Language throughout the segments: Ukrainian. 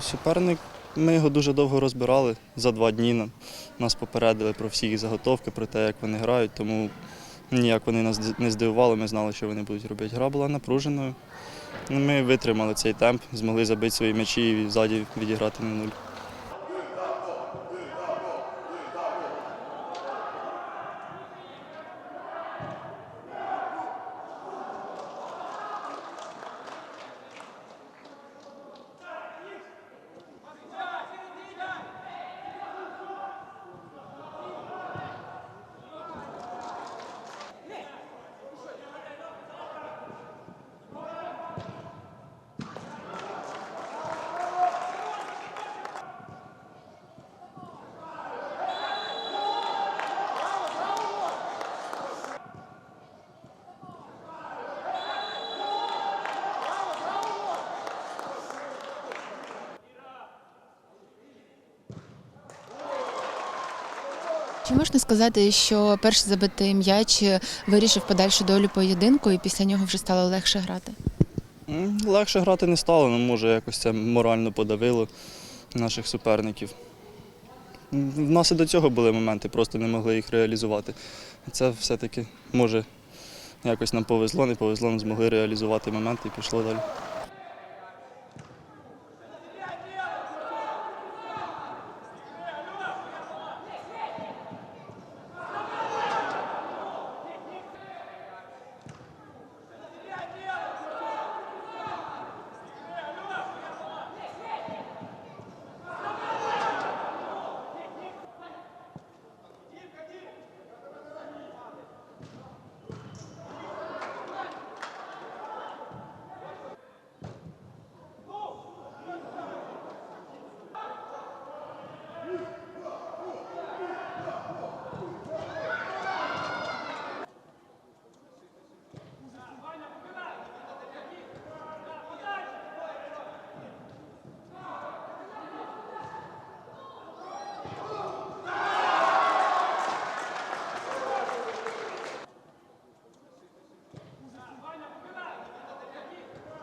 Суперник, ми його дуже довго розбирали за два дні. Нас попередили про всі їх заготовки, про те, як вони грають, тому ніяк вони нас не здивували, ми знали, що вони будуть робити. Гра була напруженою. Ну, Ми витримали цей темп, змогли забити свої м'ячі і ззаді відіграти на нуль. Чи можна сказати, що перший забитий м'яч вирішив подальшу долю поєдинку, і після нього вже стало легше грати? Легше грати не стало, але може якось це морально подавило наших суперників. В нас і до цього були моменти, просто не могли їх реалізувати. Це все-таки може якось нам повезло, не повезло, ми змогли реалізувати момент і пішло далі.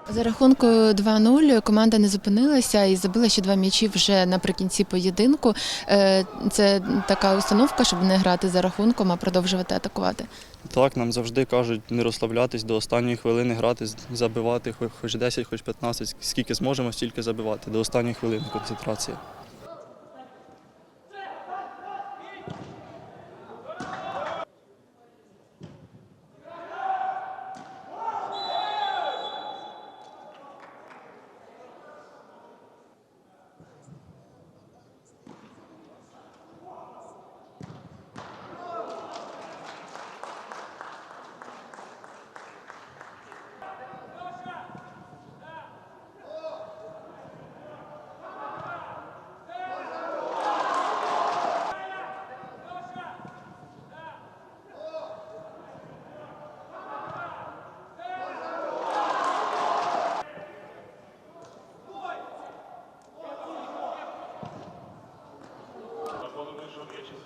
За рахункою 2-0 команда не зупинилася і забила ще два м'ячі вже наприкінці поєдинку. Е, Це така установка, щоб не грати за рахунком, а продовжувати атакувати. Так, нам завжди кажуть не розслаблятись до останньої хвилини грати, забивати хоч 10, хоч 15, скільки зможемо, стільки забивати. До останньої хвилини концентрація.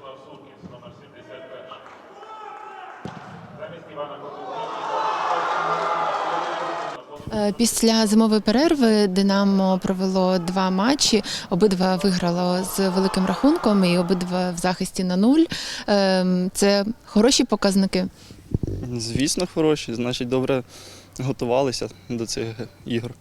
Вийшов В'ячеслав Суркіс, номер 71. Замість Івана. Е, Після зимової перерви Динамо провело два матчі. Обидва виграло з великим рахунком і обидва в захисті на нуль. Е, Це хороші показники. Звісно, хороші, значить, добре готувалися до цих ігор.